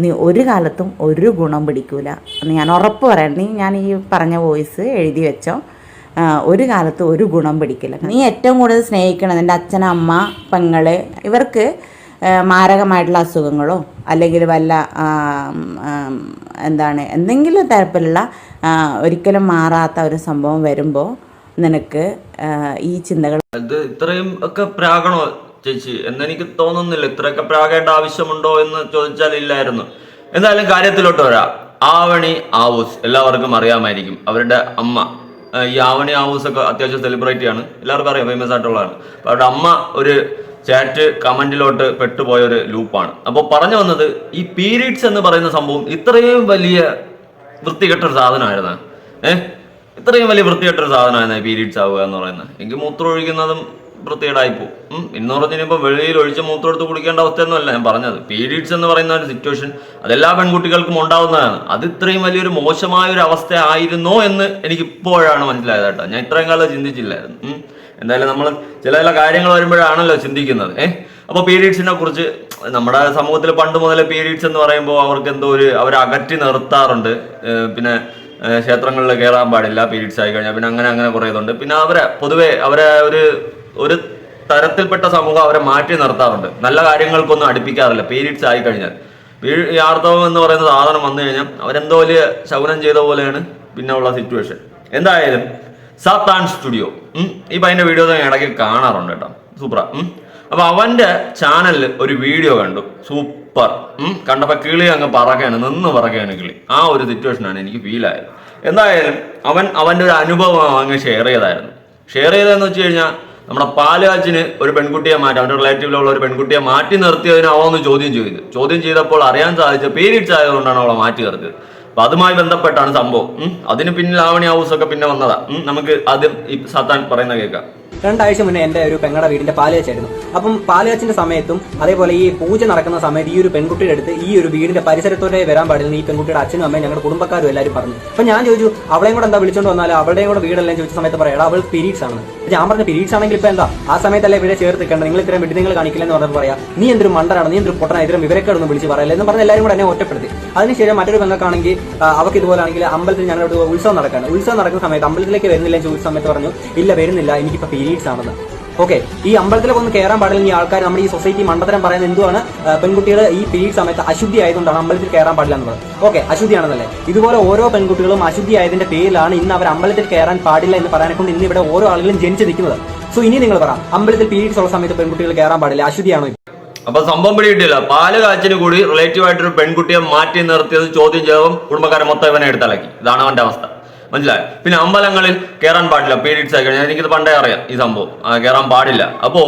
നീ ഒരു കാലത്തും ഒരു ഗുണം പിടിക്കൂല. എന്ന് ഞാൻ ഉറപ്പ് പറയാം. നീ ഞാൻ ഈ പറഞ്ഞ വോയിസ് എഴുതി വെച്ചോ. ഒരു കാലത്തും ഒരു ഗുണം പിടിക്കില്ല. നീ ഏറ്റവും കൂടുതൽ സ്നേഹിക്കണത് എന്റെ അച്ഛൻ അമ്മ ഇവർക്ക് മാരകമായിട്ടുള്ള അസുഖങ്ങളോ അല്ലെങ്കിൽ വല്ല എന്താണ് എന്തെങ്കിലും തരത്തിലുള്ള ഒരിക്കലും മാറാത്ത ഒരു സംഭവം വരുമ്പോൾ നിനക്ക് ഈ ചിന്തകൾ ഇത്രയും ഒക്കെ പ്രാകണോ ചേച്ചി എന്നെനിക്ക് തോന്നുന്നില്ല ഇത്രയൊക്കെ പ്രാകേണ്ട ആവശ്യമുണ്ടോ എന്ന് ചോദിച്ചാൽ ഇല്ലായിരുന്നു. എന്തായാലും കാര്യത്തിലോട്ട് വരാം. ആവണി ആവൂസ് എല്ലാവർക്കും അറിയാമായിരിക്കും. അവരുടെ അമ്മ ഈ ആവണി ആവൂസ് ഒക്കെ അത്യാവശ്യം സെലിബ്രിറ്റി ആണ്. എല്ലാവർക്കും അറിയാം ഫേമസ് ആയിട്ടുള്ളതാണ്. അപ്പൊ അവരുടെ അമ്മ ഒരു ചാറ്റ് കമന്റിലോട്ട് പെട്ടുപോയ ഒരു ലൂപ്പാണ്. അപ്പോൾ പറഞ്ഞു വന്നത് ഈ പീരീഡ്സ് എന്ന് പറയുന്ന സംഭവം ഇത്രയും വലിയ വൃത്തികെട്ട ഒരു സാധനമായിരുന്നു. ഏഹ് ഇത്രയും വലിയ വൃത്തികെട്ട ഒരു സാധനമായിരുന്നു പീരീഡ്സ് ആവുക എന്ന് പറയുന്നത്. എനിക്ക് മൂത്രം ഒഴിക്കുന്നതും വൃത്തികേടായിപ്പോ പോകും എന്ന് പറഞ്ഞിപ്പോൾ വെളിയിൽ ഒഴിച്ച് മൂത്രം എടുത്ത് കുടിക്കേണ്ട അവസ്ഥയൊന്നുമല്ല ഞാൻ പറഞ്ഞത്. പീരീഡ്സ് എന്ന് പറയുന്ന ഒരു സിറ്റുവേഷൻ അതെല്ലാ പെൺകുട്ടികൾക്കും ഉണ്ടാവുന്നതാണ്. അത് ഇത്രയും വലിയൊരു മോശമായ ഒരു അവസ്ഥ ആയിരുന്നോ എന്ന് എനിക്ക് ഇപ്പോഴാണ് മനസ്സിലായത് കേട്ടോ. ഞാൻ ഇത്രയും കാലം ചിന്തിച്ചില്ലായിരുന്നു. എന്തായാലും നമ്മൾ ചില ചില കാര്യങ്ങൾ വരുമ്പോഴാണല്ലോ ചിന്തിക്കുന്നത്. ഏഹ് അപ്പോൾ പീരീഡ്സിനെ കുറിച്ച് നമ്മുടെ സമൂഹത്തിൽ പണ്ട് മുതലേ പീരീഡ്സ് എന്ന് പറയുമ്പോൾ അവർക്ക് എന്തോ ഒരു അവരെ അകറ്റി നിർത്താറുണ്ട്. പിന്നെ ക്ഷേത്രങ്ങളിൽ കയറാൻ പാടില്ല പീരീഡ്സ് ആയി കഴിഞ്ഞാൽ പിന്നെ അങ്ങനെ അങ്ങനെ കുറേ ഇതുണ്ട് പിന്നെ അവരെ പൊതുവെ അവരെ ഒരു ഒരു തരത്തിൽപ്പെട്ട സമൂഹം അവരെ മാറ്റി നിർത്താറുണ്ട്. നല്ല കാര്യങ്ങൾക്കൊന്നും അടുപ്പിക്കാറില്ല. പീരീഡ്സ് ആയി കഴിഞ്ഞാൽ യാർത്തവം എന്ന് പറയുന്ന സാധനം വന്നു കഴിഞ്ഞാൽ അവരെന്തോ വലിയ ശകുനം ചെയ്ത പോലെയാണ് പിന്നെ ഉള്ള സിറ്റുവേഷൻ എന്തായാലും സാത്താൻ സ്റ്റുഡിയോ. ഇപ്പൊ പയ്യന്റെ വീഡിയോ ഞാൻ ഇടയ്ക്ക് കാണാറുണ്ട് കേട്ടോ. സൂപ്പർ. അപ്പൊ അവന്റെ ചാനലിൽ ഒരു വീഡിയോ കണ്ടു. സൂപ്പർ. കണ്ടപ്പോൾ കണ്ടപ്പോ കിളി അങ്ങ് പറക്കാണ് നിന്ന് പറക്കാണ് കിളി. ആ ഒരു സിറ്റുവേഷനാണ് എനിക്ക് ഫീൽ ആയത്. എന്തായാലും അവൻ അവന്റെ ഒരു അനുഭവം അങ്ങ് ഷെയർ ചെയ്തായിരുന്നു. ഷെയർ ചെയ്തതെന്ന് വെച്ച് കഴിഞ്ഞാൽ നമ്മുടെ പാലുകാച്ചിന് ഒരു പെൺകുട്ടിയെ മാറ്റി അവരുടെ റിലേറ്റീവിലുള്ള ഒരു പെൺകുട്ടിയെ മാറ്റി നിർത്തിയതിനാവോ എന്ന് ചോദ്യം ചെയ്തു. ചോദ്യം ചെയ്തപ്പോൾ അറിയാൻ സാധിച്ച പീരീഡ്സ് ആയതുകൊണ്ടാണ് അവളെ മാറ്റി നിർത്തിയത്. അപ്പൊ അതുമായി ബന്ധപ്പെട്ടാണ് സംഭവം. അതിന് പിന്നിൽ ആവണി ഹൗസ് ഒക്കെ പിന്നെ വന്നതാ. നമുക്ക് ആദ്യം ഈ സത്താൻ പറയുന്ന കേൾക്കാം. രണ്ടാഴ്ച മുന്നേ എന്റെ ഒരു പെങ്ങളുടെ വീടിന്റെ പാലുകച്ചായിരുന്നു അപ്പം പാലുകാച്ചിന്റെ സമയത്തും അതേപോലെ ഈ പൂജ നടക്കുന്ന സമയത്ത് ഈ ഒരു പെൺകുട്ടിയുടെ അടുത്ത് ഈ ഒരു വീടിന്റെ പരിസരത്തോടെ വരാൻ പാടില്ല ഈ പെൺകുട്ടിയുടെ അച്ഛനും അമ്മയും ഞങ്ങളുടെ കുടുംബക്കാരും എല്ലാവരും പറഞ്ഞു. അപ്പൊ ഞാൻ ചോദിച്ചു അവളെയും കൂടെ എന്താ വിളിച്ചോണ്ട് വന്നാൽ അവളുടെയും കൂടെ വീടെല്ലാം? ചോദിച്ച സമയത്ത് പറയാം അവൾ പീരീഡ്സ് ആണ് ഞാൻ പറഞ്ഞ പീരീഡ്സ് ആണെങ്കിൽ ഇപ്പൊ എന്താ? ആ സമയത്തല്ലേ ഇവരെ ചേർത്ത് നിൽക്കേണ്ടത് നിങ്ങൾ ഇത്രയും വിട്ട് നിങ്ങൾ കാണിക്കില്ലെന്ന് പറഞ്ഞപ്പോൾ പറയാം നീ എന്തൊരു മണ്ടനാണ്? നീ എന്തൊരു പൊട്ടനാണ്? ഇത്തരം ഇവരൊക്കെ ഒന്ന് വിളിച്ച് പറയല്ലേ? എന്ന് പറഞ്ഞ് എല്ലാവരും കൂടെ എന്നെ ഒറ്റപ്പെടുത്തി. അതിനുശേഷം മറ്റൊരു പെങ്ങൾക്കാണെങ്കിൽ ആ, അവർക്ക് ഇതുപോലെ ആണെങ്കിൽ അമ്പലത്തിൽ ഞങ്ങളുടെ ഉത്സവം നടക്കാണ്. ഉത്സവം നടക്കുന്ന സമയത്ത് അമ്പലത്തിലേക്ക് വരുന്നില്ല ചോദിച്ച സമയത്ത് പറഞ്ഞു ഇല്ല വരുന്നില്ല. എനിക്കിപ്പോ പീരീഡ്സ് ആണെന്ന്. ഓക്കെ ഈ അമ്പലത്തിലൊക്കെ ഒന്ന് കയറാൻ പാടില്ല. ഈ ആൾക്കാർ നമ്മുടെ ഈ സൊസൈറ്റി മണ്ടത്തരം പറയുന്നത് എന്തുവാണ്? പെൺകുട്ടികൾ ഈ പീരീഡ് സമയത്ത് അശുദ്ധി ആയതുകൊണ്ടാണ് അമ്പലത്തിൽ കയറാൻ പാടില്ല എന്നുള്ളത്. ഓക്കെ അശുദ്ധിയാണെന്നല്ലേ? ഇതുപോലെ ഓരോ പെൺകുട്ടികളും അശുദ്ധി ആയതിന്റെ പേരിലാണ് ഇന്ന് അവർ അമ്പലത്തിൽ കയറാൻ പാടില്ല എന്ന് പറയാനെ കൊണ്ട് ഇന്ന് ഇവിടെ ഓരോ ആളുകളും ജനിച്ചു നിൽക്കുന്നത്. സോ ഇനി നിങ്ങൾ പറ അമ്പലത്തിൽ പീരീഡ്സ് ഉള്ള സമയത്ത് പെൺകുട്ടികൾ കയറാൻ പാടില്ല അശുദ്ധിയാണോ? അപ്പൊ സംഭവം പിടി കിട്ടിയില്ല പാൽ കാച്ചിന് കൂടി റിലേറ്റീവ് ആയിട്ടൊരു പെൺകുട്ടിയെ മാറ്റി നിർത്തിയത് ചോദ്യം ചെയ്തതും കുടുംബക്കാരെ മൊത്തം ഇവനെ എടുത്തിളക്കി ഇതാണ് അവന്റെ അവസ്ഥ. മനസ്സിലായോ? പിന്നെ അമ്പലങ്ങളിൽ കയറാൻ പാടില്ല പീരീഡ്സ് ആയി കഴിഞ്ഞാൽ എനിക്കിത് പണ്ടേ അറിയാം ഈ സംഭവം. കയറാൻ പാടില്ല. അപ്പോ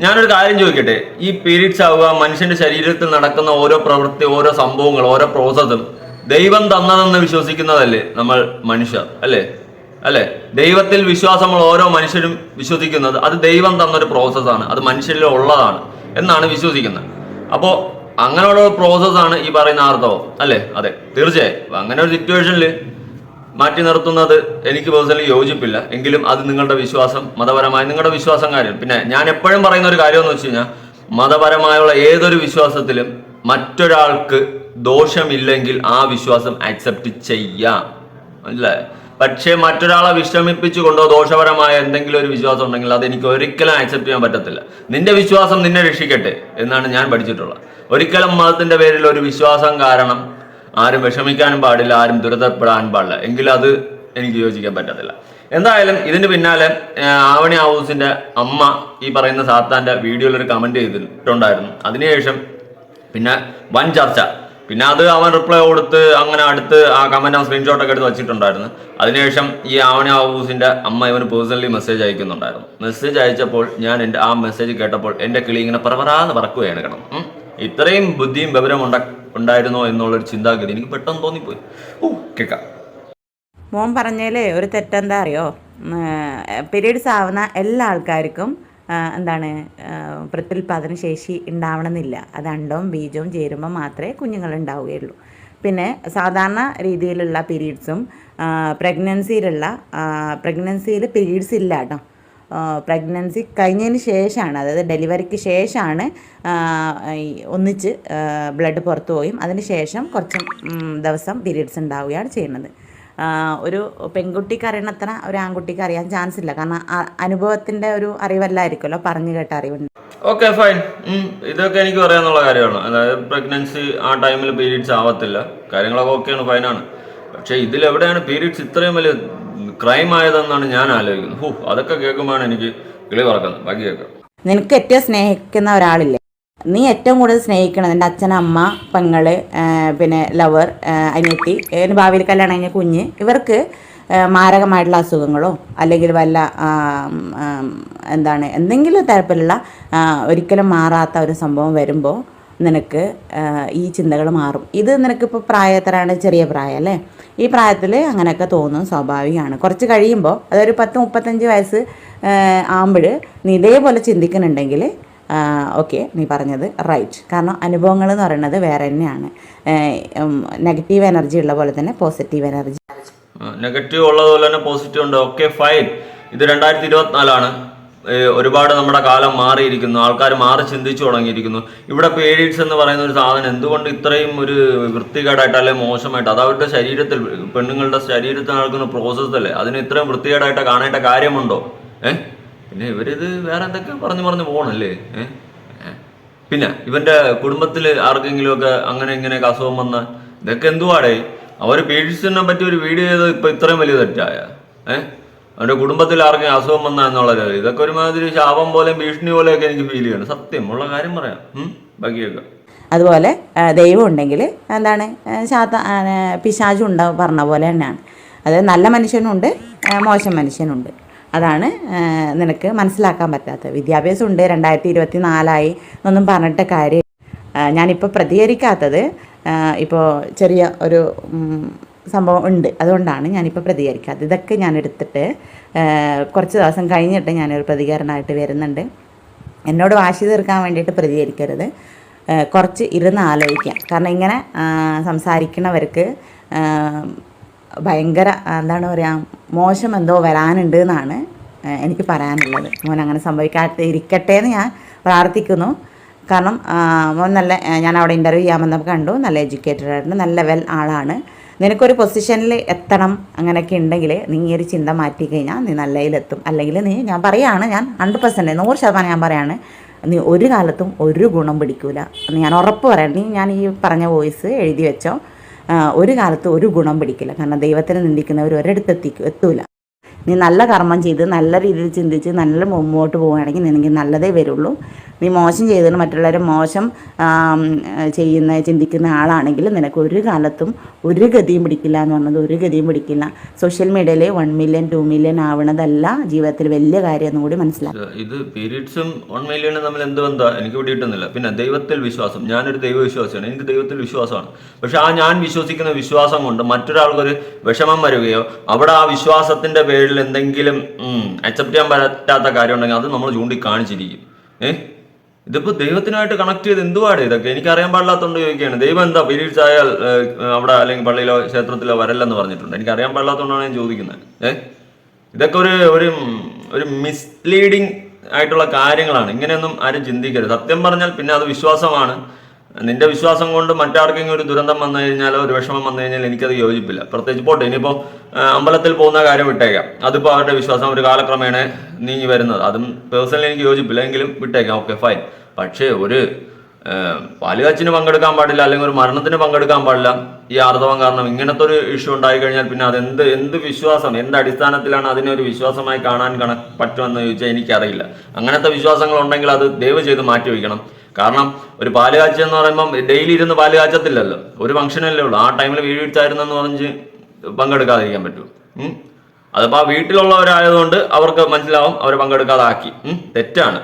ഞാനൊരു കാര്യം ചോദിക്കട്ടെ? ഈ പീരീഡ്സ് ആവുക മനുഷ്യന്റെ ശരീരത്തിൽ നടക്കുന്ന ഓരോ പ്രവൃത്തി ഓരോ സംഭവങ്ങൾ ഓരോ പ്രോസസ്സും ദൈവം തന്നതെന്ന് വിശ്വസിക്കുന്നതല്ലേ നമ്മൾ മനുഷ്യർ അല്ലേ? അല്ലേ? ദൈവത്തിൽ വിശ്വാസമുള്ള ഓരോ മനുഷ്യരും വിശ്വസിക്കുന്നത് അത് ദൈവം തന്നൊരു പ്രോസസ്സാണ് അത് മനുഷ്യരിൽ ഉള്ളതാണ് എന്നാണ് വിശ്വസിക്കുന്നത്. അപ്പോൾ അങ്ങനെയുള്ള പ്രോസസ്സാണ് ഈ പറയുന്ന ആർത്തവം അല്ലേ? അതെ തീർച്ചയായും. അങ്ങനെ ഒരു സിറ്റുവേഷനിൽ മാറ്റി നിർത്തുന്നത് എനിക്ക് പേഴ്സണലി യോജിപ്പില്ല. എങ്കിലും അത് നിങ്ങളുടെ വിശ്വാസം മതപരമായ നിങ്ങളുടെ വിശ്വാസം കാര്യം. പിന്നെ ഞാൻ എപ്പോഴും പറയുന്ന ഒരു കാര്യം എന്ന് വെച്ച് കഴിഞ്ഞാൽ മതപരമായുള്ള ഏതൊരു വിശ്വാസത്തിലും മറ്റൊരാൾക്ക് ദോഷമില്ലെങ്കിൽ ആ വിശ്വാസം അക്സെപ്റ്റ് ചെയ്യാം. അല്ലേ പക്ഷേ മറ്റൊരാളെ വിഷമിപ്പിച്ചുകൊണ്ടോ ദോഷപരമായ എന്തെങ്കിലും ഒരു വിശ്വാസം ഉണ്ടെങ്കിൽ അത് എനിക്ക് ഒരിക്കലും ആക്സെപ്റ്റ് ചെയ്യാൻ പറ്റത്തില്ല. നിന്റെ വിശ്വാസം നിന്നെ രക്ഷിക്കട്ടെ എന്നാണ് ഞാൻ പഠിച്ചിട്ടുള്ളത്. ഒരിക്കലും മതത്തിന്റെ പേരിൽ ഒരു വിശ്വാസം കാരണം ആരും വിഷമിക്കാനും പാടില്ല ആരും ദുരിതപ്പെടാനും പാടില്ല. എങ്കിലും അത് എനിക്ക് യോജിക്കാൻ പറ്റത്തില്ല. എന്തായാലും ഇതിന് പിന്നാലെ ആവണി ഹൗസിന്റെ അമ്മ ഈ പറയുന്ന സാത്താന്റെ വീഡിയോയിൽ ഒരു കമന്റ് ചെയ്തിട്ടുണ്ടായിരുന്നു. അതിനുശേഷം പിന്നെ വൻ ചർച്ച. പിന്നെ അത് അവൻ റിപ്ലൈ കൊടുത്ത് അങ്ങനെ അടുത്ത് ആ കമന്റ് അവൻ സ്ക്രീൻഷോട്ട് ഒക്കെ എടുത്ത് വെച്ചിട്ടുണ്ടായിരുന്നു. അതിനുശേഷം ഈ ആവണി ഹൗസിന്റെ അമ്മ ഇവന് പേഴ്സണലി മെസ്സേജ് അയക്കുന്നുണ്ടായിരുന്നു. മെസ്സേജ് അയച്ചപ്പോൾ ഞാൻ എന്റെ ആ മെസ്സേജ് കേട്ടപ്പോൾ എന്റെ കിളി ഇങ്ങനെ പറവറാന്ന് പറക്കുകയാണ് കിടന്നു. ഇത്രയും ബുദ്ധിയും വിവരം ഉണ്ട ഉണ്ടായിരുന്നോ എന്നുള്ളൊരു ചിന്താഗതി എനിക്ക് പെട്ടെന്ന് തോന്നിപ്പോയി. ഓ കേൾക്കാം മോൻ പറഞ്ഞാലേ ഒരു തെറ്റെന്താ അറിയോ? പീരീഡ്സ് ആവുന്ന എല്ലാ ആൾക്കാർക്കും എന്താണ് പ്രത്യുൽപാദന ശേഷി ഉണ്ടാവണമെന്നില്ല. അത് അണ്ടവും ബീജവും ചേരുമ്പോൾ മാത്രമേ കുഞ്ഞുങ്ങൾ ഉണ്ടാവുകയുള്ളൂ പിന്നെ സാധാരണ രീതിയിലുള്ള പീരീഡ്സും പ്രഗ്നൻസിയിലുള്ള പ്രഗ്നൻസിയിൽ പീരീഡ്സ് ഇല്ല കേട്ടോ. പ്രഗ്നൻസി കഴിഞ്ഞതിന് ശേഷമാണ് അതായത് ഡെലിവറിക്ക് ശേഷമാണ് ഒന്നിച്ച് ബ്ലഡ് പുറത്തു പോയും. അതിന് ശേഷം കുറച്ച് ദിവസം പീരീഡ്സ് ഉണ്ടാവുകയാണ് ചെയ്യുന്നത്. ഒരു പെൺകുട്ടിക്ക് അറിയണത്ര ഒരു ആൺകുട്ടിക്ക് അറിയാൻ ചാൻസ് ഇല്ല. കാരണം അനുഭവത്തിന്റെ ഒരു അറിവല്ലായിരിക്കുമല്ലോ പറഞ്ഞു കേട്ട അറിവുണ്ട്. ഓക്കെ ഫൈൻ ഇതൊക്കെ എനിക്ക് പറയാനുള്ള കാര്യമാണ്. അതായത് പ്രഗ്നൻസി ആ ടൈമിൽ പീരീഡ്സ് ആവത്തില്ല. കാര്യങ്ങളൊക്കെ ഓക്കെയാണ് ഫൈനാണ് പക്ഷേ ഇതിലെവിടെയാണ് പീരീഡ്സ് ഇത്രയും വലിയ ക്രൈം ആയതെന്നാണ് ഞാൻ ആലോചിക്കുന്നത്. ഹൂ അതൊക്കെ കേൾക്കുമ്പോഴാണ് എനിക്ക് കിളി പറക്കുന്നത്. ബാക്കി കേൾക്കാം. നിനക്ക് ഏറ്റവും സ്നേഹിക്കുന്ന ഒരാളില്ലേ? നീ ഏറ്റവും കൂടുതൽ സ്നേഹിക്കണം എന്റെ അച്ഛൻ അമ്മ പെങ്ങൾ പിന്നെ ലവർ അനിയത്തി ഭാവിയിൽ കല്യാണം കഴിഞ്ഞ കുഞ്ഞ് ഇവർക്ക് മാരകമായിട്ടുള്ള അസുഖങ്ങളോ അല്ലെങ്കിൽ വല്ല എന്താണ് എന്തെങ്കിലും തരത്തിലുള്ള ഒരിക്കലും മാറാത്ത ഒരു സംഭവം വരുമ്പോൾ നിനക്ക് ഈ ചിന്തകൾ മാറും. ഇത് നിനക്കിപ്പോൾ പ്രായത്തിലാണ് ചെറിയ പ്രായം അല്ലേ? ഈ പ്രായത്തിൽ അങ്ങനെയൊക്കെ തോന്നും സ്വാഭാവികമാണ്. കുറച്ച് കഴിയുമ്പോൾ അതൊരു പത്ത് മുപ്പത്തഞ്ച് വയസ്സ് ആകുമ്പോൾ നീ ഇതേപോലെ ചിന്തിക്കുന്നുണ്ടെങ്കിൽ ഓക്കെ നീ പറഞ്ഞത് റൈറ്റ്. കാരണം അനുഭവങ്ങൾ എന്ന് പറയുന്നത് വേറെ തന്നെയാണ്. നെഗറ്റീവ് എനർജി ഉള്ള പോലെ തന്നെ പോസിറ്റീവ് എനർജി. നെഗറ്റീവ് ഉള്ളതുപോലെ തന്നെ പോസിറ്റീവ് ഉണ്ട്. Okay fine. ഇത് രണ്ടായിരത്തി ഇരുപത്തിനാലാണ്. ഒരുപാട് നമ്മുടെ കാലം മാറിയിരിക്കുന്നു. ആൾക്കാർ മാറി ചിന്തിച്ചു തുടങ്ങിയിരിക്കുന്നു. ഇവിടെ പേരീഡ്സ് എന്ന് പറയുന്ന ഒരു സാധനം എന്തുകൊണ്ട് ഇത്രയും ഒരു വൃത്തികേടായിട്ട് അല്ലെങ്കിൽ മോശമായിട്ട് അത് അവരുടെ ശരീരത്തിൽ പെണ്ണുങ്ങളുടെ ശരീരത്തിൽ നടക്കുന്ന പ്രോസസ്സ് അല്ലേ? അതിന് ഇത്രയും വൃത്തികേടായിട്ട് കാണേണ്ട കാര്യമുണ്ടോ? ഏഹ് പിന്നെ ഇവരിത് വേറെ എന്തൊക്കെ പറഞ്ഞു പറഞ്ഞു പോകണല്ലേ. പിന്നെ ഇവന്റെ കുടുംബത്തിൽ ആർക്കെങ്കിലും ഒക്കെ അങ്ങനെ ഇങ്ങനെയൊക്കെ അസുഖം വന്ന ഇതൊക്കെ എന്തുവാടേ? അവർ പീഡിച്ചിനെ പറ്റി ഒരു വീഡിയോ ചെയ്ത് ഇപ്പൊ ഇത്രയും വലിയ തെറ്റായ? ഏഹ് അവന്റെ കുടുംബത്തിൽ ആർക്കും അസുഖം വന്ന എന്നുള്ളത് ഇതൊക്കെ ഒരുമാതിരി ശാപം പോലെയും ഭീഷണി പോലെയൊക്കെ എനിക്ക് ഫീൽ ചെയ്യണം. സത്യം ഉള്ള കാര്യം പറയാം. ബാക്കിയൊക്കെ. അതുപോലെ ദൈവം ഉണ്ടെങ്കിൽ എന്താണ് ശാത്ത പിശാചും ഉണ്ടാവും പറഞ്ഞ പോലെ തന്നെയാണ്. അതായത് നല്ല മനുഷ്യനുണ്ട് മോശം മനുഷ്യനുണ്ട്. അതാണ് നിനക്ക് മനസ്സിലാക്കാൻ പറ്റാത്തത്. വിദ്യാഭ്യാസം ഉണ്ട് രണ്ടായിരത്തി ഇരുപത്തി നാലായി എന്നൊന്നും പറഞ്ഞിട്ട് കാര്യം ഞാനിപ്പോൾ പ്രതികരിക്കാത്തത് ഇപ്പോൾ ചെറിയ ഒരു സംഭവം ഉണ്ട്. അതുകൊണ്ടാണ് ഞാനിപ്പോൾ പ്രതികരിക്കാത്തത് ഇതൊക്കെ ഞാൻ എടുത്തിട്ട് കുറച്ച് ദിവസം കഴിഞ്ഞിട്ട് ഞാനൊരു പ്രതികരണമായിട്ട് വരുന്നുണ്ട്. എന്നോട് വാശി തീർക്കാൻ വേണ്ടിയിട്ട് പ്രതികരിക്കരുത്. കുറച്ച് ഇരുന്ന് ആലോചിക്കാം. കാരണം ഇങ്ങനെ സംസാരിക്കുന്നവർക്ക് ഭയങ്കര എന്താണ് പറയുക മോശം എന്തോ വരാനുണ്ട് എന്നാണ് എനിക്ക് പറയാനുള്ളത്. മോൻ അങ്ങനെ സംഭവിക്കാതെ ഇരിക്കട്ടെ എന്ന് ഞാൻ പ്രാർത്ഥിക്കുന്നു. കാരണം മോൻ നല്ല ഞാൻ അവിടെ ഇന്റർവ്യൂ ചെയ്യാമെന്ന് കണ്ടു. നല്ല എഡ്യൂക്കേറ്റഡ് ആയിരുന്നു. നല്ല വെൽ ആളാണ്. നിനക്കൊരു പൊസിഷനിൽ എത്തണം അങ്ങനെയൊക്കെ ഉണ്ടെങ്കിൽ നീ ഈ ഒരു ചിന്ത മാറ്റി കഴിഞ്ഞാൽ നീ നല്ലതിലെത്തും അല്ലെങ്കിൽ നീ ഞാൻ പറയാണ് ഞാൻ ഹൺഡ്രഡ് പെർസെന്റ് നൂറ് ശതമാനം ഞാൻ പറയാണ് നീ ഒരു കാലത്തും ഒരു ഗുണം പിടിക്കൂല. ഞാൻ ഉറപ്പ് പറയാം നീ ഞാൻ ഈ പറഞ്ഞ വോയിസ് എഴുതി വെച്ചോ. ഒരു കാലത്ത് ഒരു ഗുണം പിടിക്കില്ല. കാരണം ദൈവത്തിന് നിന്ദിക്കുന്നവർ ഒരിടത്ത് എത്തിക്കും എത്തൂല. നീ നല്ല കർമ്മം ചെയ്ത് നല്ല രീതിയിൽ ചിന്തിച്ച് നല്ല മുമ്പോട്ട് പോവുകയാണെങ്കിൽ നിനക്ക് നല്ലതേ വരുള്ളൂ. നീ മോശം ചെയ്തതിന് മറ്റുള്ളവരെ മോശം ചെയ്യുന്ന ചിന്തിക്കുന്ന ആളാണെങ്കിൽ നിനക്ക് ഒരു കാലത്തും ഒരു ഗതിയും പിടിക്കില്ല എന്ന് പറഞ്ഞത് ഒരു ഗതിയും പിടിക്കില്ല. സോഷ്യൽ മീഡിയയിൽ വൺ മില്യൺ ടു മില്യൺ ആവണതല്ല ജീവിതത്തിൽ വലിയ കാര്യം എന്നും കൂടി മനസ്സിലാക്കുക ഇത് മില്യണും എനിക്ക് പിന്നെ ദൈവത്തിൽ വിശ്വാസം. ഞാനൊരു ദൈവവിശ്വാസിയാണ്. എനിക്ക് ദൈവത്തിൽ വിശ്വാസമാണ്. പക്ഷെ ആ ഞാൻ വിശ്വസിക്കുന്ന വിശ്വാസം കൊണ്ട് മറ്റൊരാൾക്കൊരു വിഷമം വരികയോ അവിടെ ആ വിശ്വാസത്തിന്റെ പേരിൽ എന്തെങ്കിലും അക്സെപ്റ്റ് ചെയ്യാൻ പറ്റാത്ത കാര്യം ഉണ്ടെങ്കിൽ അത് നമ്മൾ ചൂണ്ടിക്കാണിച്ചിരിക്കും. ഏഹ് ഇതിപ്പോ ദൈവത്തിനായിട്ട് കണക്ട് ചെയ്ത് എന്തുവാണ് ഇതൊക്കെ? എനിക്ക് അറിയാൻ പാടില്ലാത്തതുകൊണ്ട് ചോദിക്കുകയാണ്. ദൈവം എന്താ പീരീഡ്സ് ആയാൽ അവിടെ അല്ലെങ്കിൽ പള്ളിയിലോ ക്ഷേത്രത്തിലോ വരല്ലെന്ന് പറഞ്ഞിട്ടുണ്ട്. എനിക്ക് അറിയാൻ പാടില്ലാത്തതുകൊണ്ടാണ് ഞാൻ ചോദിക്കുന്നത്. ഏഹ് ഇതൊക്കെ ഒരു ഒരു ഒരു മിസ്ലീഡിങ് ആയിട്ടുള്ള കാര്യങ്ങളാണ്. ഇങ്ങനെയൊന്നും ആരും ചിന്തിക്കരുത്. സത്യം പറഞ്ഞാൽ പിന്നെ അത് വിശ്വാസമാണ്. നിന്റെ വിശ്വാസം കൊണ്ട് മറ്റാർക്കെങ്കിലും ഒരു ദുരന്തം വന്നു കഴിഞ്ഞാലോ ഒരു വിഷമം വന്നു കഴിഞ്ഞാൽ എനിക്കത് യോജിപ്പില്ല. പ്രത്യേകിച്ച് പോട്ടെ ഇനിയിപ്പോൾ അമ്പലത്തിൽ പോകുന്ന കാര്യം വിട്ടേക്കാം. അതിപ്പോൾ അവരുടെ വിശ്വാസം ഒരു കാലക്രമേണ നീങ്ങി വരുന്നത്. അതും പേഴ്സണലി എനിക്ക് യോജിപ്പില്ല എങ്കിലും വിട്ടേക്കാം. ഓക്കെ ഫൈൻ പക്ഷേ ഒരു പാലുകാച്ചിന് പങ്കെടുക്കാൻ പാടില്ല അല്ലെങ്കിൽ ഒരു മരണത്തിന് പങ്കെടുക്കാൻ പാടില്ല ഈ ആർദവം കാരണം ഇങ്ങനത്തെ ഒരു ഇഷ്യൂ ഉണ്ടായി കഴിഞ്ഞാൽ പിന്നെ അത് എന്ത് എന്ത് വിശ്വാസം എന്ത് അടിസ്ഥാനത്തിലാണ് അതിനെ ഒരു വിശ്വാസമായി കാണാൻ കണ പറ്റുമെന്ന് ചോദിച്ചാൽ എനിക്കറിയില്ല. അങ്ങനത്തെ വിശ്വാസങ്ങൾ ഉണ്ടെങ്കിൽ അത് ദയവ് ചെയ്ത് മാറ്റി വയ്ക്കണം കാരണം ഒരു പാൽ കാച്ച എന്ന് പറയുമ്പോൾ ഡെയിലി ഇരുന്ന് പാൽ കാച്ചത്തില്ലല്ലോ ഒരു ഫംഗ്ഷനല്ലേ ഉള്ളൂ. ആ ടൈമിൽ വീഴ്ചായിരുന്നെന്ന് പറഞ്ഞ് പങ്കെടുക്കാതിരിക്കാൻ പറ്റൂ. അതിപ്പോൾ അതിപ്പോ ആ വീട്ടിലുള്ളവരായതുകൊണ്ട് അവർക്ക് മനസ്സിലാവും അവർ പങ്കെടുക്കാതാക്കി. തെറ്റാണ്.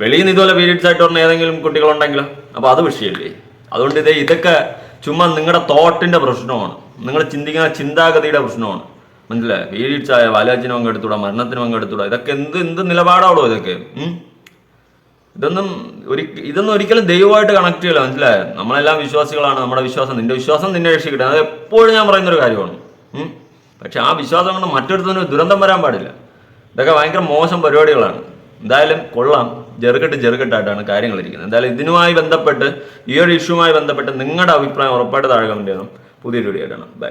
വെളിയിൽ നിന്ന് ഇതുപോലെ പീരീഡ്സ് ആയിട്ട് പറഞ്ഞ ഏതെങ്കിലും കുട്ടികളുണ്ടെങ്കിലോ? അപ്പൊ അത് വിഷയമല്ലേ അതുകൊണ്ട് ഇതേ ഇതൊക്കെ ചുമ്മാ നിങ്ങളുടെ തോട്ടിന്റെ പ്രശ്നമാണ്. നിങ്ങൾ ചിന്തിക്കുന്ന ചിന്താഗതിയുടെ പ്രശ്നമാണ്. മനസ്സിലായി? പീരീഡ്സ് ആയ വാലാച്ചിന് പങ്കെടുത്തൂടാ മരണത്തിന് പങ്കെടുത്തൂടാ. ഇതൊക്കെ എന്ത് എന്ത് നിലപാടാണോ ഇതൊക്കെ? ഇതൊന്നും ഒരു ഇതൊന്നും ഒരിക്കലും ദൈവമായിട്ട് കണക്ട് ചെയ്യില്ല മനസ്സിലായോ? നമ്മളെല്ലാം വിശ്വാസികളാണ് നമ്മുടെ വിശ്വാസം നിന്റെ വിശ്വാസം നിന്നെ രക്ഷിക്കട്ടെ. അത് എപ്പോഴും ഞാൻ പറയുന്ന ഒരു കാര്യമാണ് പക്ഷെ ആ വിശ്വാസം കൊണ്ട് മറ്റൊരുത്തന് ദുരന്തം വരാൻ പാടില്ല. ഇതൊക്കെ ഭയങ്കര മോശം പരിപാടികളാണ്. എന്തായാലും കൊള്ളാം. ജെറുകെട്ട് ജെറുകെട്ടായിട്ടാണ് കാര്യങ്ങൾ ഇരിക്കുന്നത് എന്തായാലും ഇതിനുമായി ബന്ധപ്പെട്ട് ഈ ഒരു ഇഷ്യൂമായി ബന്ധപ്പെട്ട് നിങ്ങളുടെ അഭിപ്രായം ഉറപ്പായിട്ട് താഴെ കമന്റ് ചെയ്യണം. പുതിയൊരു വീഡിയോ ആയിട്ടാണ് ബൈ